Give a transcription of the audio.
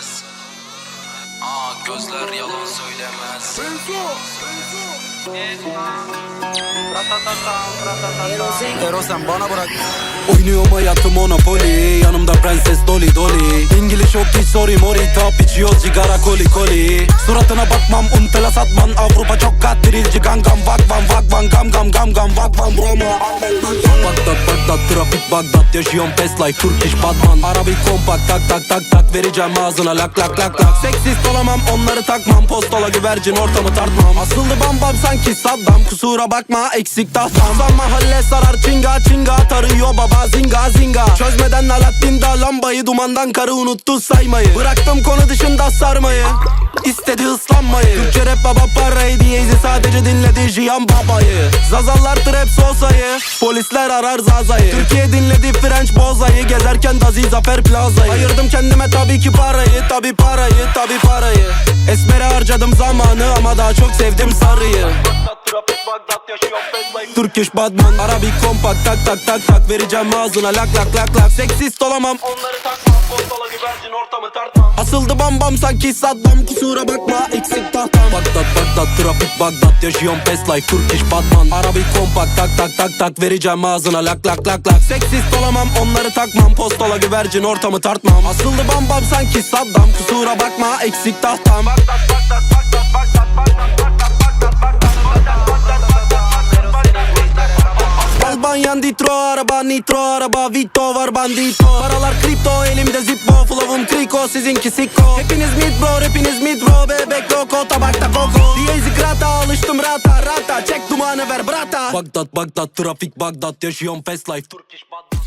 söylemez. Aa gözler yalan söylemez. Ero sen bana bırak. Oynuyorum hayatım Monopoly Yanımda prenses Dolly Dolly. İngiliz yok hiç sorry mori Tap içiyor sigara koli koli. Suratına bakmam untela satman Avrupa çok kattirilci gangam Vakvan vakvan gam gam gam gam Vakvan Roma. Bagdat Bagdat trafik Bagdat Yaşıyorum fast life Turkish Batman. Arabi kompakt tak tak tak tak Vereceğim ağzına. Lak lak lak lak. Seksist olamam onları takmam. Postola güvercin ortamı tartmam. Asıldı bam bam sanki Saddam. Kusura bakma eksik tahtam. San mahalle sarar çinga çinga. Tarıyor baba zinga zinga. Çözmeden Alaaddin'da lambayı Dumandan karı unuttu saymayı. Bıraktım konu dışında sarmayı. İstedi ıslanmayı Türkçe rap baba parayı diyeydi Sadece dinledi Jiyan babayı. Zazallar trap sosayı. Polisler arar Zaza'yı. Türkiye dinledi French bozayı. Gezerken Dazi Zafer Plaza'yı. Ayırdım kendime tabii ki parayı. Tabii parayı tabii parayı. Esmere harcadım zamanı Ama daha çok sevdim sarıyı Turkish Batman. Arabik kompakt tak tak tak tak. Vereceğim ağzına. Lak lak lak lak. Seksist olamam. Onları takmam. Postola güvercin ortamı tartmam. Asıldı bam bam sanki Saddam Kusura bakma eksik tahtam. Bagdat Bagdat trafik Bagdat. Yaşıyorum fast life Turkish Batman. Arabik kompakt tak tak tak tak. Vereceğim ağzına. Lak lak lak lak. Seksist olamam onları takmam. Postola güvercin ortamı tartmam. Asıldı bam bam sanki Saddam Kusura bakma eksik tahtam. Bagdat Bagdat Albanyan ditro araba nitro araba Vito var bandito. Paralar kripto elimde zippo Flow'um kriko sizinki sikko. Hepiniz mid bro hepiniz mid bro Bebek loko tabakta koko. Diyezi grata alıştım rata rata. Çek dumanı ver brata. Bagdat Bagdat trafik Bagdat Yaşıyorum fast life. Turkish Bagdat